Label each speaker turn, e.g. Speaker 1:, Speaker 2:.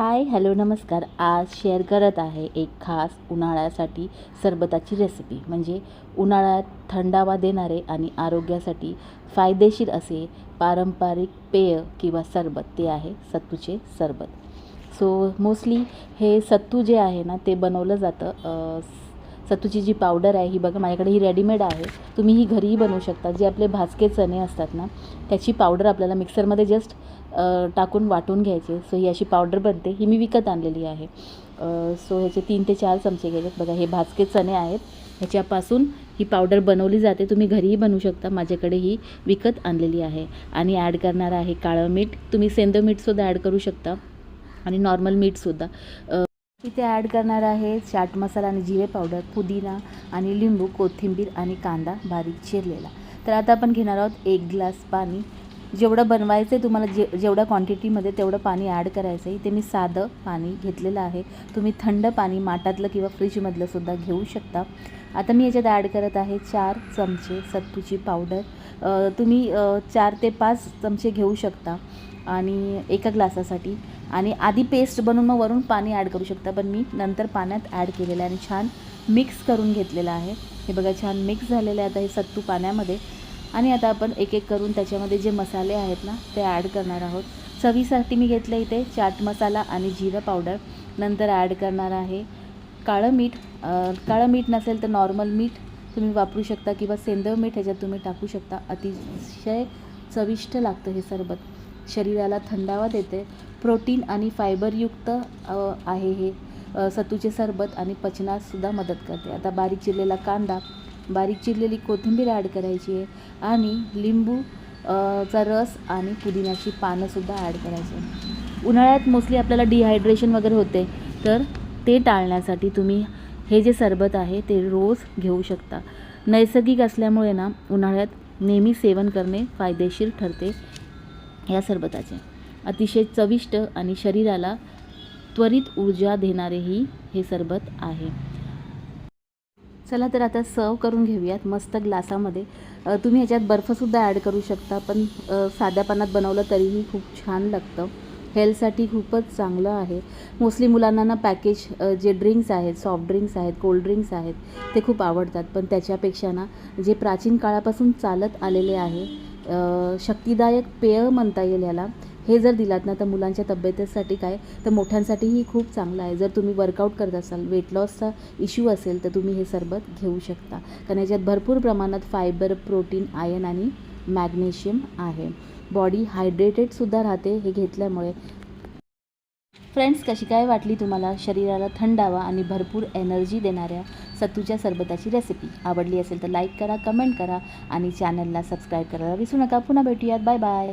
Speaker 1: Hi hello नमस्कार. आज share करत आहे एक खास उन्हाळ्यासाठी सरबताची रेसिपी म्हणजे उन्हाळ्यात थंडावा देणारे आणि आरोग्यासाठी फायदेशीर असे पारंपरिक पेय किंवा सरबत ते आहे सत्तूचे सरबत. सो मोस्टली हे सत्तू जे आहे ना ते बनवलं जातं सत्तूची जी पावडर आहे ही बघा माझ्याकडे ही रेडीमेड आहे. तुम्ही ही घरीही बनवू शकता. जे आपले भाजके चणे असतात ना त्याची पावडर आपल्याला मिक्सरमध्ये जस्ट टाकून वाटून घ्यायचे. सो ही अशी पावडर बनते. ही मी विकत आणलेली आहे. सो ह्याचे तीन ते चार चमचे घ्यायचे. बघा हे भाजके चणे आहेत. ह्याच्यापासून ही पावडर बनवली जाते. तुम्ही घरीही बनवू शकता. माझ्याकडे ही विकत आणलेली आहे. आणि ॲड करणार आहे काळं मीठ. तुम्ही सेंदो मीठसुद्धा ॲड करू शकता. आणि नॉर्मल मीठसुद्धा इथे ॲड करणार आहे चाट मसाला आणि जिरे पावडर पुदिना आणि लिंबू कोथिंबीर आणि कांदा बारीक चिरलेला. तर आता आपण घेणार आहोत एक ग्लास पाणी. जेवढं बनवायचं आहे तुम्हाला जे जेवढ्या क्वांटिटीमध्ये तेवढं पाणी ॲड करायचं आहे इथे मी साधं पाणी घेतलेलं आहे. तुम्ही थंड पाणी माठातलं किंवा फ्रीजमधलंसुद्धा घेऊ शकता. आता मी याच्यात ॲड करत आहे चार चमचे सत्तूची पावडर तुम्ही चार ते पाच चमचे घेऊ शकता आणि एका ग्लासासाठी. आणि आधी पेस्ट बनवून मग वरून पाणी ॲड करू शकता पण मी नंतर पाण्यात ॲड केलेलं आहे आणि छान मिक्स करून घेतलेलं आहे. हे बघा छान मिक्स झालेलं आहे आता हे सत्तू पाण्यामध्ये. आणि आता आपण एक एक करून त्याच्यामध्ये जे मसाले आहेत ना ते ॲड करणार आहोत. चवीसाठी मी घेतलं इथे चाट मसाला आणि जिरं पावडर नंतर ॲड करणार आहे काळं मीठ काळं मीठ नसेल तर नॉर्मल मीठ तुम्ही वापरू शकता किंवा सेंदव मीठ ह्याच्यात तुम्ही टाकू शकता. अतिशय चविष्ट लागतं हे सरबत. शरीराला थंडावा देते. प्रोटीन आणि फायबरयुक्त आहे हे. सत्तूचे सरबत आणि पचनाससुद्धा मदत करते. आता बारीक चिरलेला कांदा बारीक चिरलेली कोथिंबीर ॲड करायची आहे आणि लिंबू चा रस आणि पुदिन्याची पानंसुद्धा ॲड करायची आहे. उन्हाळ्यात मोस्टली आपल्याला डिहायड्रेशन वगैरे होते. तर ते टाळण्यासाठी तुम्ही हे जे सरबत आहे ते रोज घेऊ शकता. नैसर्गिक असल्यामुळे ना उन्हाळ्यात नेहमी सेवन करणे फायदेशीर ठरते या सरबताचे. अतिशय चविष्ट आणि शरीराला त्वरित ऊर्जा देणारेही हे सरबत आहे. चला तर आता सर्व करून घेऊयात मस्त ग्लासामध्ये. तुम्ही ह्याच्यात बर्फसुद्धा ॲड करू शकता पण साध्या पानात बनवलं तरीही खूप छान लागतं. हेल्थसाठी खूपच चांगलं आहे. मोस्टली मुलांना ना पॅकेज जे ड्रिंक्स आहेत सॉफ्ट ड्रिंक्स आहेत कोल्ड ड्रिंक्स आहेत ते खूप आवडतात. पण त्याच्यापेक्षा ना जे प्राचीन काळापासून चालत आलेले आहे शक्तिदायक पेय म्हणता येईल याला हे जर दिलात ना तर मुलांच्या तब्येतीसाठी काय तर मोठ्यांसाठीही खूप चांगलं आहे. जर तुम्ही वर्कआउट करत असाल वेट लॉसचा इश्यू असेल तर तुम्ही हे सरबत घेऊ शकता. कारण याच्यात भरपूर प्रमाणात फायबर प्रोटीन आयन आणि मॅग्नेशियम आहे. बॉडी हायड्रेटेडसुद्धा राहते हे घेतल्यामुळे. फ्रेंड्स कशी काय वाटली तुम्हाला? शरीराला थंडावा आणि भरपूर एनर्जी देणाऱ्या सत्तूच्या सरबताची रेसिपी? आवडली असेल तर लाईक करा कमेंट करा आणि चॅनलला सबस्क्राईब करायला विसरू नका. पुन्हा भेटूयात. Bye bye.